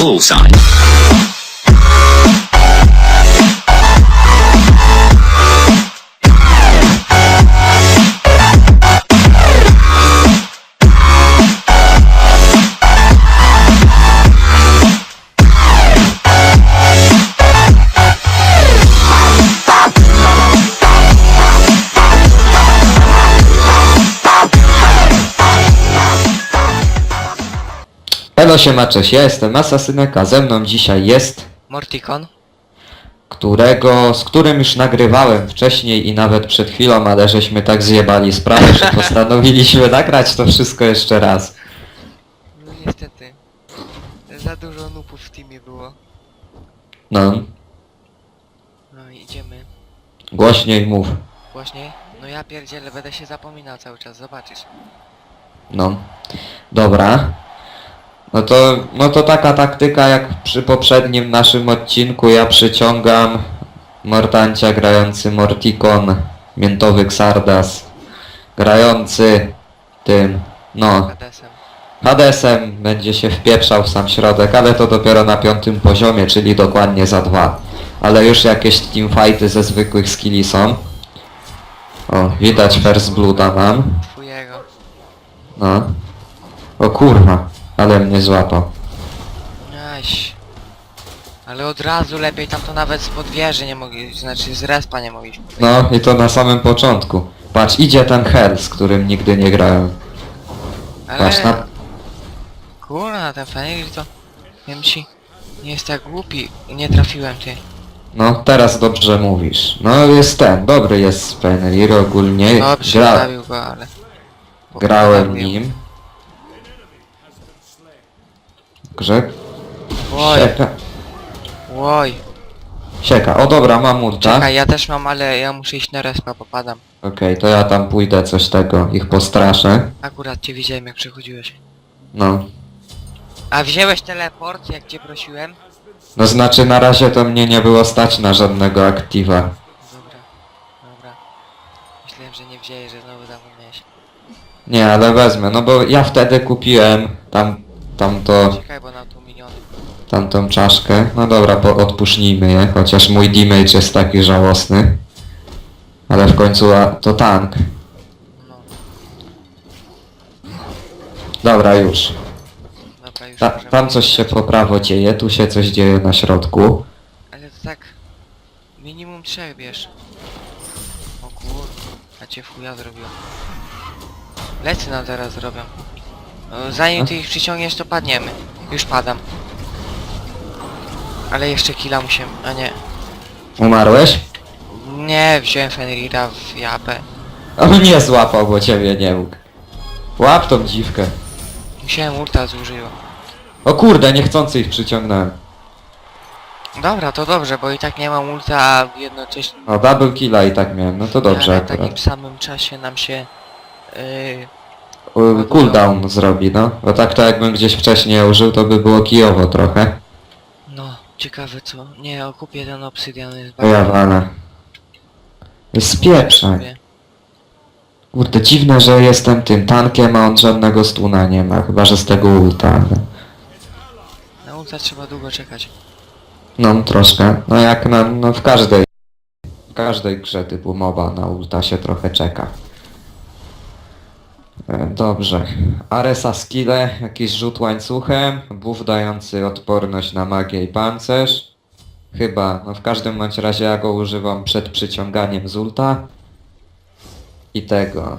call sign. Siema, cześć, ja jestem Asasynek, a ze mną dzisiaj jest, Morticon? którego, z którym już nagrywałem wcześniej i nawet przed chwilą, ale żeśmy tak zjebali sprawę, że postanowiliśmy nagrać to wszystko jeszcze raz. No niestety. Za dużo nupów w teamie było. No, No i idziemy. głośniej mów. Głośniej? No ja pierdzielę, będę się zapominał cały czas, zobaczysz. No, dobra. No to, no to taka taktyka jak przy poprzednim naszym odcinku, ja przyciągam Mortancia grający Morticon, miętowy Xardas, grający tym, no, Hadesem. Hadesem będzie się wpieprzał w sam środek, ale to dopiero na piątym poziomie, czyli dokładnie za dwa. Ale już jakieś teamfighty ze zwykłych skilli są. O, widać First Blooda mam. Twojego. No. O kurwa, ale mnie złapał. Aś. Ale od razu lepiej tam to nawet spod wieży nie mogli, znaczy z respa nie mogliśmy. No i to na samym początku. Patrz, idzie ten Hell, z którym nigdy nie grałem. Ale... Patrz na... Kurna, ten Fenrir to... Wiem ci... Nie jest tak głupi. Nie trafiłem, ty. No, teraz dobrze mówisz. No jest ten, dobry jest Fenrir ogólnie. Dobrze, Gra... go, ale... Grałem nim. Grze... Oj, Sieka. oj. Sieka. O dobra, mam ulta. Czekaj, ja też mam, ale ja muszę iść na respa, popadam. Okej, to ja tam pójdę coś tego, ich postraszę. Akurat cię widziałem jak przychodziłeś. No. A wziąłeś teleport, jak cię prosiłem? No znaczy na razie to mnie nie było stać na żadnego aktywa. Dobra, dobra. Myślałem, że nie wzięłeś, że znowu zapomniałeś. Nie, ale wezmę, no bo ja wtedy kupiłem tam, tamto, Czekaj, bo nam tu miniony. tamtą czaszkę. No dobra, po, odpuszczijmy je, chociaż mój damage jest taki żałosny. Ale w końcu a, to tank. No, Dobra, już. dobra, już Ta, możemy tam coś się po prawo dzieje, tu się coś dzieje na środku. Ale to tak... Minimum trzech bierz. O kur... A cię w chuja zrobiłem. Lecy nam teraz zrobią. No, Zanim ty ich przyciągniesz, to padniemy. Już padam. Ale jeszcze killa musimy... A nie. Umarłeś? Nie, wziąłem Fenrira w japę. O mnie złapał, bo ciebie nie mógł. Łap tą dziwkę. Musiałem ulta zużyło. O kurde, niechcący ich przyciągnąłem. Dobra, to dobrze, bo i tak nie mam ulta, a jednocześnie... O, double killa i tak miałem, no to dobrze ale w akurat. takim samym czasie nam się... Yy, U- Cooldown zrobi, no. Bo tak to jakbym gdzieś wcześniej użył, to by było kijowo trochę. no, ciekawe co. Nie, okupię ten obsydian jest To ja walę. Spieprzaj. sobie. Kurde, dziwne, że jestem tym tankiem, a on żadnego stuna nie ma. Chyba, że z tego ulta, ale... Na ulta trzeba długo czekać. No, troszkę. No jak na, no w każdej... W każdej grze typu MOBA na ulta się trochę czeka. E, Dobrze. Aresa skille, jakiś rzut łańcuchem, buff dający odporność na magię i pancerz. Chyba, no w każdym bądź razie ja go używam przed przyciąganiem z ulta. I tego.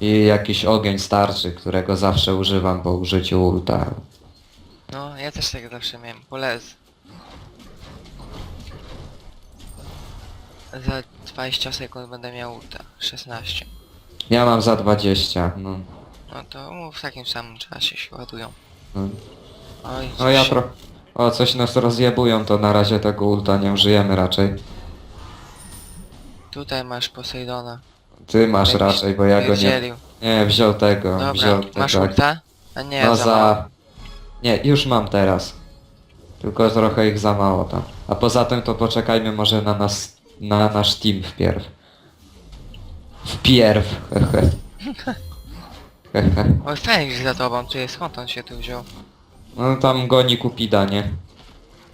I jakiś ogień starczy, którego zawsze używam po użyciu ulta. No, ja też tak zawsze miałem. Polez. Za 20 sekund będę miał ulta. 16. Ja mam za 20, no. No to w takim samym czasie się ładują. no. Oj, No ja coś- tro... O, coś nas rozjebują, to na razie tego ulta nie użyjemy raczej. Tutaj masz Poseidona. Ty masz Jakiś raczej, bo ja go nie... pierdzielił. Nie, wziął tego, Dobra, wziął masz tego. ulta? A nie, No mało. za... Nie, już mam teraz. Tylko trochę ich za mało tam. A poza tym to poczekajmy może na nas... na nasz team wpierw. Wpierw, hehe. Hehe. Oj, Fenix za tobą, tu jest, skąd on się tu wziął? No tam goni Kupida, nie?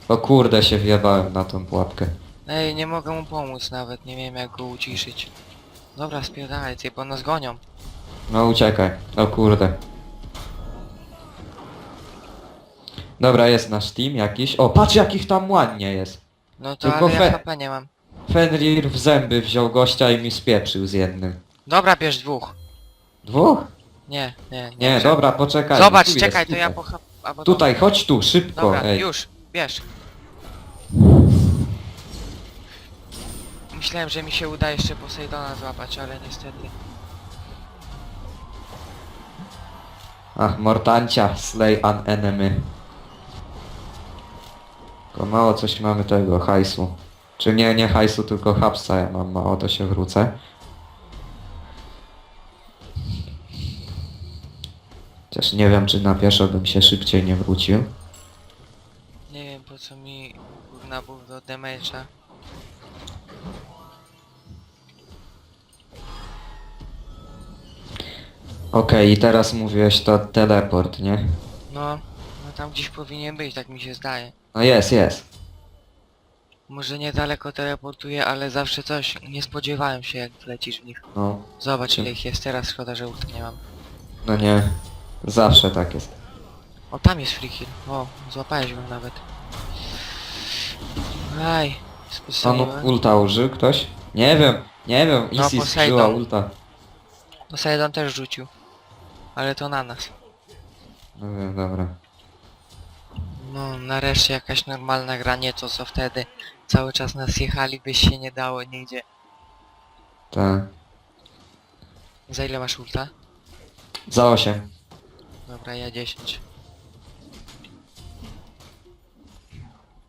O kurde się wjebałem na tą pułapkę. Ej, nie mogę mu pomóc nawet, nie wiem jak go uciszyć. Dobra, spierdalaj ty, bo nas gonią. No uciekaj. O kurde. Dobra, jest nasz team jakiś. O, patrz jakich tam ładnie jest. No to Tylko ale fe- ja HP nie mam. Fenrir w zęby wziął gościa i mi spieprzył z jednym. Dobra, bierz dwóch. Dwóch? Nie, nie, nie. Nie, dobra, poczekaj. Zobacz, tu czekaj, jest, to ja tutaj. po hap... albo Tutaj, chodź tu, szybko, Dobra, ej. już, bierz. Myślałem, że mi się uda jeszcze Poseidona złapać, ale niestety. Ach, Mortancia, slay an enemy. Tylko mało coś mamy tego, hajsu. Czy nie, nie hajsu, tylko hapsa ja mam mało, to się wrócę. Chociaż nie wiem, czy na pieszo bym się szybciej nie wrócił. Nie wiem po co mi kurna buff do damage'a. Okej, i teraz mówiłeś to teleport, nie? No, no tam gdzieś powinien być, tak mi się zdaje. No jest, jest. Może niedaleko teleportuje, ale zawsze coś. Nie spodziewałem się jak lecisz w nich. No, Zobacz ile ich jest teraz, szkoda, że ult nie mam. no nie. Zawsze tak jest. O, tam jest free kill. O, złapałeś go nawet. Aj, spisałem. ulta użył ktoś? Nie wiem, nie wiem, No, Isis Poseidon. użyła ulta. Poseidon też rzucił. Ale to na nas. No wiem, dobra. No, nareszcie jakaś normalna gra, nie to co wtedy. Cały czas nas jechali, by się nie dało nigdzie. Tak. Za ile masz ulta? Za 8. Dobra, ja 10.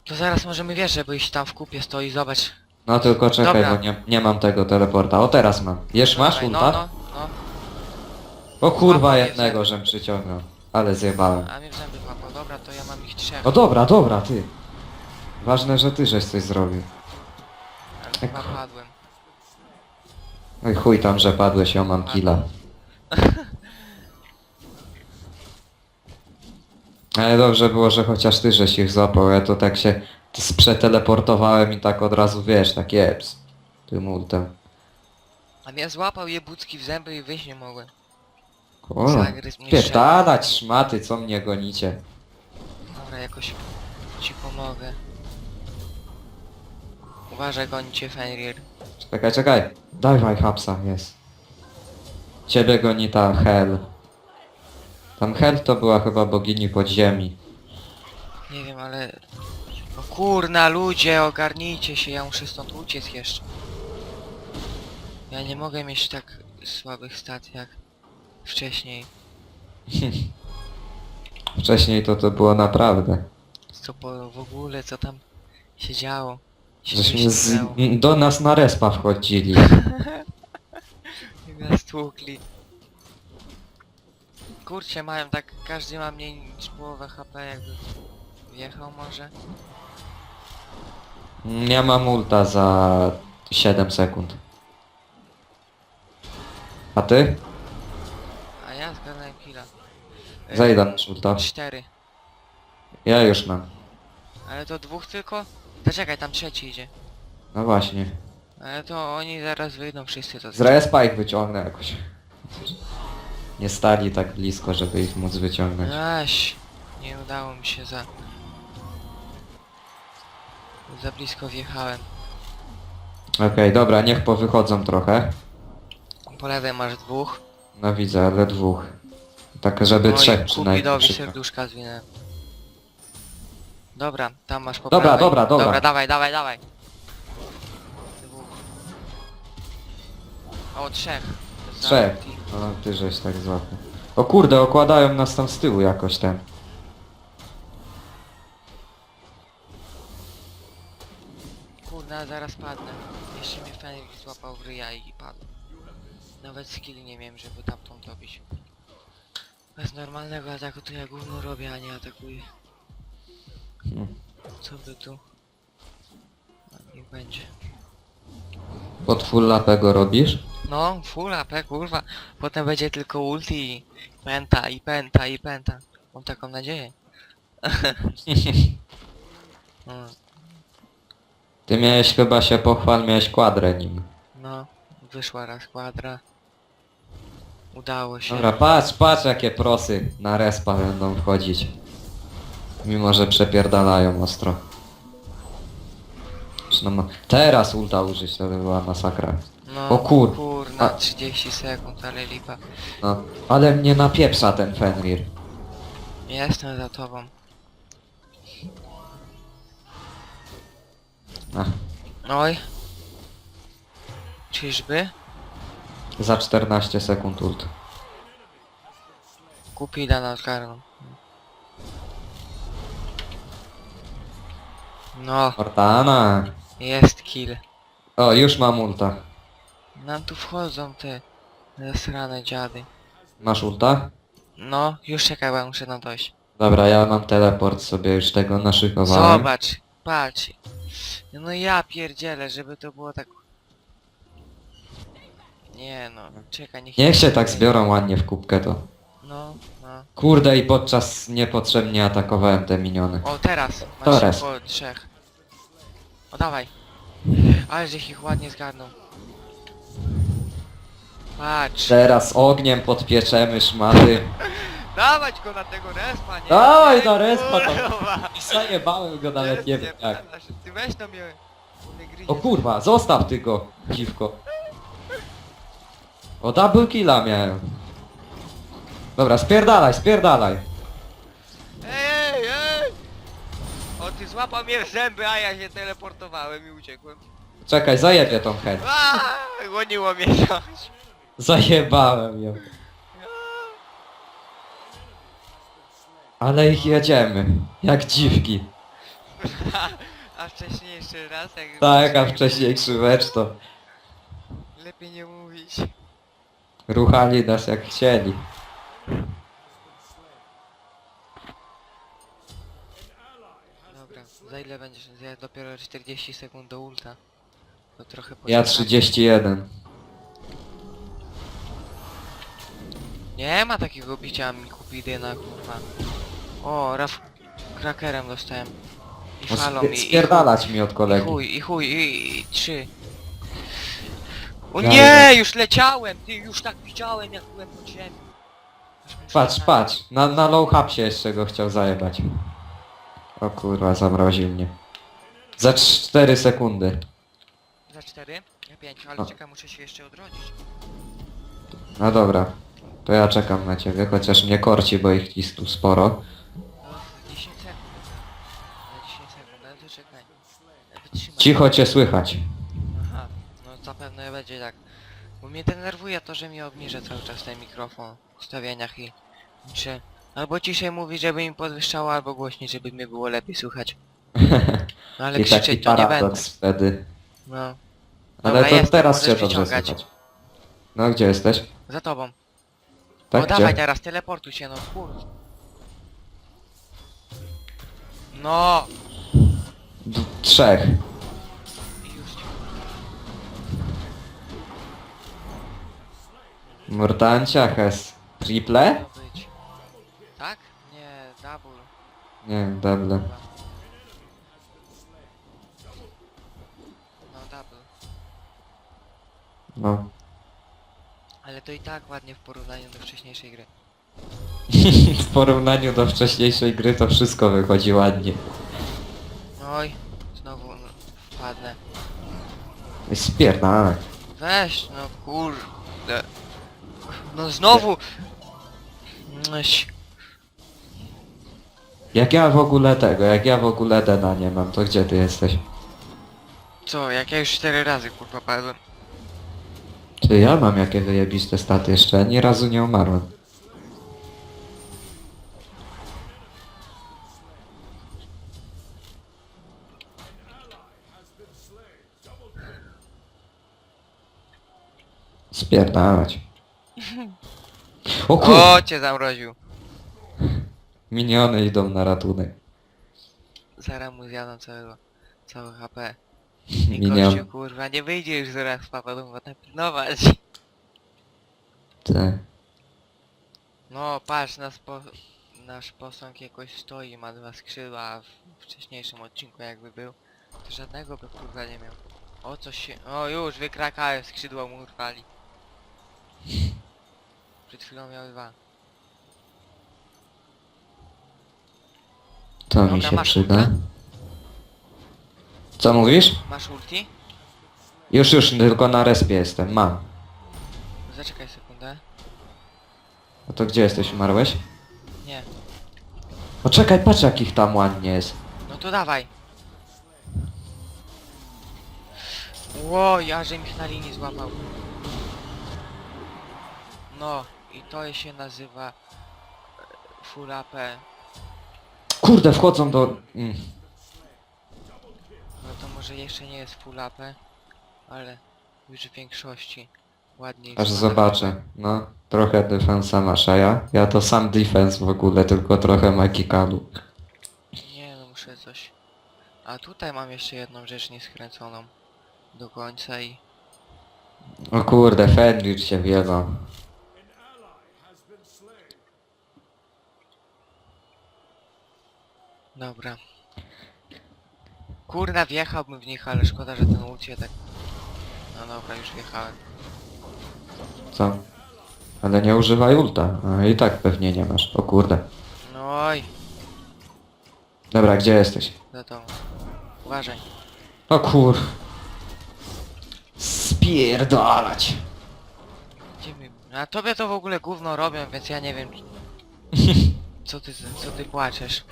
To zaraz możemy wiesz, żeby iść tam w kupie stoi, zobacz. No tylko czekaj, Dobra. bo nie, nie mam tego teleporta. O teraz mam. Jesz masz Dawaj, ulta? No, no, no. O kurwa Łapał je jednego, żem przyciągnął. Ale zjebałem. A mnie w zęby łapał. Dobra, to ja mam ich trzech. No dobra, dobra, ty. Ważne, że ty żeś coś zrobił. Ale chyba padłem. No i chuj tam, że padłeś, ja mam killa. Ale dobrze było, że chociaż ty żeś ich złapał, ja to tak się sprzeteleportowałem i tak od razu wiesz, tak jeps. Tym ultem. A mnie złapał jebucki w zęby i wyjść nie mogłem. Kurwa. Mnie Pierdalać szmaty, co mnie gonicie. Dobra, jakoś ci pomogę. Uważaj, goni cię Fenrir. Czekaj, czekaj. Dawaj hapsa, jest. Ciebie goni ta Hel. Tam Hel to była chyba bogini podziemi. Nie wiem, ale... No kurna, ludzie, ogarnijcie się, ja muszę stąd uciec jeszcze. Ja nie mogę mieć tak słabych stat jak wcześniej. Wcześniej to to było naprawdę. Co po, w ogóle, co tam się działo? Się Żeśmy z, do nas na respa wchodzili. I nas tłukli. Kurczę, mają tak, każdy ma mniej niż połowę HP jakby wjechał może. Ja mam ulta za 7 sekund. A ty? A ja zgarnąłem killa. Za ile masz ulta? Cztery. Ja już mam. Ale to dwóch tylko? To czekaj, tam trzeci idzie. No właśnie. Ale to oni zaraz wyjdą wszyscy to Z respa ich wyciągnę jakoś. Nie stali tak blisko, żeby ich móc wyciągnąć. Aś, nie udało mi się za... Za blisko wjechałem. Okej, dobra, niech powychodzą trochę. Po lewej masz dwóch. No widzę, ale dwóch. Tak, żeby No trzech przynajmniej. Kupidowi szybko. serduszka zwinę. Dobra, tam masz po Dobra, prawej. dobra, dobra. Dobra, dawaj, dawaj, dawaj. Dwóch. O, trzech. Trzech. ulti. No ty żeś tak złapał. O kurde, okładają nas tam z tyłu jakoś ten. Kurna, zaraz padnę. Jeszcze mnie Fenrir złapał w ryja i padł. Nawet skilli nie miałem, żeby tamtą dobić. Bez normalnego ataku to ja gówno robię, a nie atakuję. Hmm. Co by tu? A, niech będzie. Pod full lapę go robisz? No, full AP, kurwa. Potem będzie tylko ulti i penta, i penta, i penta. Mam taką nadzieję. Mm, Ty miałeś chyba się pochwal, miałeś kwadrę nim. No, wyszła raz kwadra. Udało się. Dobra, patrz, patrz jakie prosy na respa będą wchodzić. Mimo, że przepierdalają ostro. No, no, teraz ulta użyć to by była masakra. No, o kur- kurna, a- 30 sekund, ale lipa. No, ale mnie napieprza ten Fenrir. Jestem za tobą. Ach, Oj. Czyżby? za 14 sekund ult. Kupida nas garną. No, Cortana! jest kill. O, już mam ulta. Nam tu wchodzą te zasrane dziady. Masz ulta? No, już czekaj, bo ja muszę tam dojść. Dobra, ja mam teleport sobie już tego naszykowałem. Zobacz, patrz. No ja pierdzielę, żeby to było tak... Nie no, czekaj, niech... Niech się tak zbiorą ładnie w kubkę to. No, Kurde i podczas niepotrzebnie atakowałem te miniony. O, teraz. Teraz. Masz po trzech. O, dawaj. Ale żeś ich ładnie zgarnął. Patrz. Teraz ogniem podpieczemy szmaty. Dawać go na tego respa, nie? Dawaj na respa tam. kurwa. Zajebałem go nawet nie wiem jak. pierdalasz. Ty weź mnie. nie gryzie. O kurwa, zostaw ty go, dziwko. O double killa miałem. Dobra, spierdalaj, spierdalaj. Ej, ej, ej! O, ty złapał mnie w zęby, a ja się teleportowałem i uciekłem. Czekaj, zajebię tą chęć. Aaaa, goniło mnie coś. Zajebałem ją. Ale ich jedziemy. Jak dziwki. A wcześniej jeszcze raz, jak... Tak, a wcześniej krzywecz to Lepiej nie mówić. ruchali nas jak chcieli. Dobra, za ile będziesz? Ja dopiero 40 sekund do ulta. To trochę Ja poczekam. 31. Nie ma takiego bicia mi kupidyna, kurwa. O, raf... Krakerem dostałem. I No falą, spie- i, i, Spierdalać mi od i kolegi. chuj, i chuj, i, i trzy. O Ja nie, już leciałem, ty, już tak widziałem, jak byłem pod ziemią. Patrz, na- patrz. Na, na low hapsie jeszcze go chciał zajebać. O kurwa, zamroził mnie. Za 4 sekundy. Za cztery? Ja pięć, ale O. czekaj, muszę się jeszcze odrodzić. No dobra. To ja czekam na ciebie, chociaż mnie korci, bo ich jest tu sporo. No, za 10 sekund. Za 10 sekund, ale to czekaj. Cicho cię słychać. Aha, no zapewne będzie tak. Bo mnie denerwuje to, że mi obniża cały czas ten mikrofon w ustawieniach i... Czy... Albo ciszej mówi, żeby mi podwyższało, albo głośniej, żeby mnie było lepiej słychać. No ale I taki krzyczeć to nie będę. paradoks wtedy. No, Ale Dobra, to jestem, teraz możesz cię dobrze wyciągać. słychać. No gdzie jesteś? za tobą. Tak, no dawaj teraz, teleportuj się, no kurde. No! D trzech. I już Mortancia has triple? Nie, double. No double. No. Ale to i tak ładnie w porównaniu do wcześniejszej gry. w porównaniu do wcześniejszej gry to wszystko wychodzi ładnie. Oj, znowu no, wpadnę. Spierdalaj. Weź, no kurde. No znowu! Noś. Jak ja w ogóle tego, jak ja w ogóle Dena nie mam, to gdzie ty jesteś? Co, jak ja już cztery razy kurwa padłem. Czy ja mam jakie wyjebiste staty jeszcze? Ani razu nie umarłem. Spierdalać. O kur... O, cię zamroził. Miniony idą na ratunek. Zaraz mu zjadam całego, całe HP. I Minion. kurwa, nie wyjdzie już zaraz z papadą, bo napilnować. Te. No patrz na spo... nasz posąg jakoś stoi, ma dwa skrzydła, a w wcześniejszym odcinku jakby był, to żadnego by kurwa nie miał. O coś się... O już, wykrakałem, skrzydła mu urwali. Przed chwilą miał dwa. To mi Dobra, się masz przyda. ulta? Co mówisz? Masz ulti? Już, już, tylko na respie jestem, mam. Zaczekaj sekundę. No to gdzie jesteś, umarłeś? Nie. Poczekaj, patrz jakich tam ładnie jest. No to dawaj. Ło, ja że mich na linii złapał. No, i to się nazywa e, Full AP. Kurde, wchodzą do... Mm. No to może jeszcze nie jest Full AP, ale już w większości ładniej. Aż zobaczę. No, trochę defensa masz, a ja? Ja to sam defense w ogóle, tylko trochę magikalu. Nie no, muszę coś. A tutaj mam jeszcze jedną rzecz nieskręconą do końca i... O kurde, Fenrir się wiewa. Dobra. Kurna, wjechałbym w nich, ale szkoda, że ten ulcie tak... No dobra, już wjechałem. Co? Ale nie używaj ulta. A i tak pewnie nie masz. O kurde. No oj, Dobra, gdzie jesteś? za to. Uważaj. O kur... Spierdalać. Gdzie my... A tobie to w ogóle gówno robią, więc ja nie wiem... Co ty, co ty płaczesz?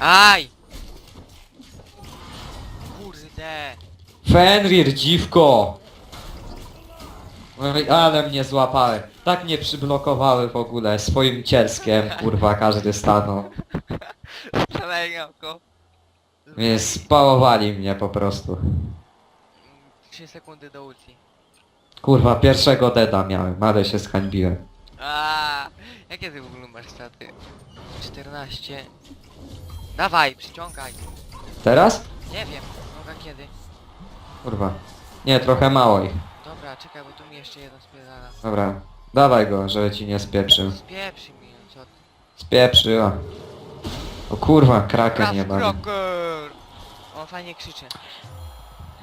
Aj! Kurde! Fenrir, dziwko! Oj, ale mnie złapały. Tak mnie przyblokowały w ogóle swoim cielskiem, kurwa, każdy stanął. Przelejał go. Mnie spałowali mnie po prostu. 3 sekundy do ulti. Kurwa, pierwszego deda miałem, ale się zhańbiłem. A, jakie ty w ogóle masz staty? 14. Dawaj, przyciągaj. Teraz? Nie wiem, noga kiedy. Kurwa. Nie, trochę mało ich. Dobra, czekaj, bo tu mi jeszcze jeden spierdala. Dobra. Dawaj go, żeby ci nie spieprzył. Spieprzy mi, no co ty. Spieprzyła. O kurwa, kraken nie ma. Kroker! On fajnie krzyczy.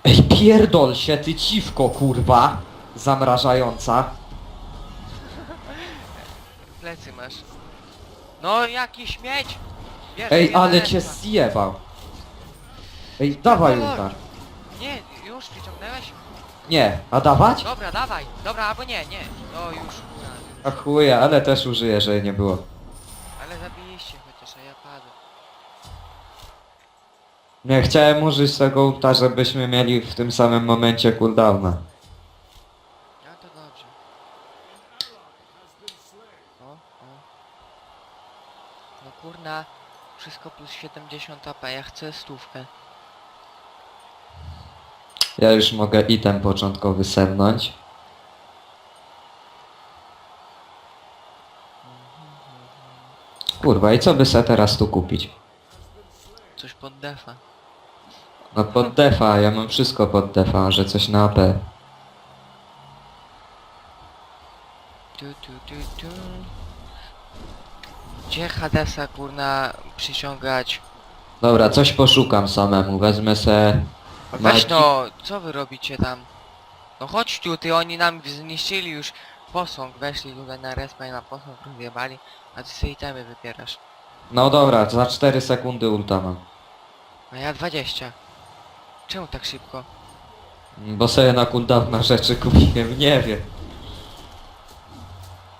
Ej, pierdol się, ty dziwko, kurwa! Zamrażająca. Plecy masz. No jaki śmieć! Ej, ale cię zjebał. Ej, dawaj Dawaj. ulta. Nie, już przyciągnęłeś? Nie, a dawać? Dobra, dawaj. Dobra, albo nie, nie. No już. A chuja, ale też użyję, żeby nie było. Ale zabiliście chociaż, a ja padłem. Nie, chciałem użyć tego ulta, żebyśmy mieli w tym samym momencie cooldowna. No to dobrze. O, o. No kurna, wszystko plus 70 AP, ja chcę stówkę. Ja już mogę item początkowy semnąć. Kurwa, i co by se teraz tu kupić? Coś pod defa. No pod defa, ja mam wszystko pod defa, że coś na AP. Tu, tu, tu, tu. Gdzie Hadesa kurna przyciągać? Dobra, coś poszukam samemu, wezmę se... Weź no, co wy robicie tam? No chodź tu, ty oni nam zniszczyli już posąg, weszli tutaj na respa i na posąg rozjebali, a ty sobie itemy wypierasz. No dobra, za 4 sekundy ulta mam. A ja 20. Czemu tak szybko? Bo sobie na cooldowna rzeczy kupiłem, nie wiem.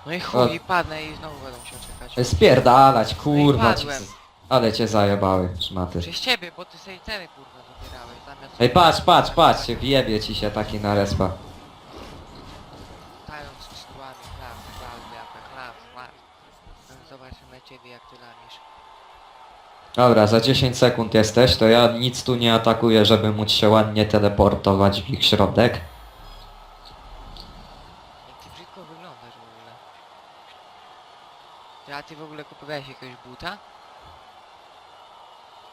No i chuj, i padnę i znowu będę musiał czekać. Ej, Spierdalać, kurwa cię. padłem. Ale cię zajebały, szmaty. Przez ciebie, bo ty sobie itemy kurwa zabierałeś zamiast... Ej, patrz, patrz, patrz, wjebie ci się taki na respa. Skrzydłami, chlap, chlap, chlap, chlap, chlap. Zobaczymy ciebie jak ty lamisz. Dobra, za 10 sekund jesteś, to ja nic tu nie atakuję, żeby móc się ładnie teleportować w ich środek. Jak ty brzydko wyglądasz w ogóle. Ty, w ogóle kupowałeś jakiegoś buta?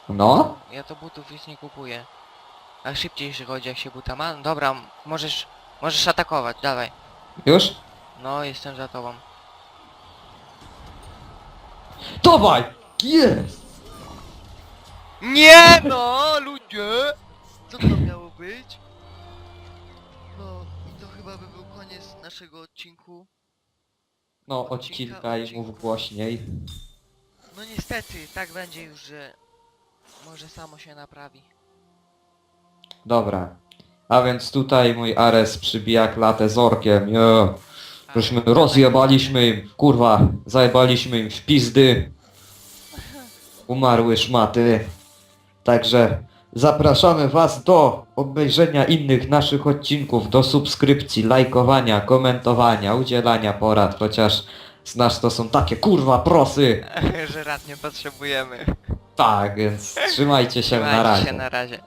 No? Ja to butów już nie kupuję. A szybciej się chodzi jak się buta ma? Dobra, m- możesz... Możesz atakować, dawaj. Już? No, jestem za tobą. Dawaj! Jest! Nie no, ludzie! Co to miało być? No i to chyba by był koniec naszego odcinku. No, odcinka i mów głośniej. No niestety, tak będzie już, że może samo się naprawi. Dobra. A więc tutaj mój Ares przybija klatę z orkiem. Jo. Żeśmy rozjebaliśmy im, kurwa, zajebaliśmy im w pizdy. Umarły szmaty. Także zapraszamy was do obejrzenia innych naszych odcinków, do subskrypcji, lajkowania, komentowania, udzielania porad, chociaż z nas to są takie kurwa prosy. że rad nie potrzebujemy. Tak, więc trzymajcie się na Trzymajcie razie. się na razie.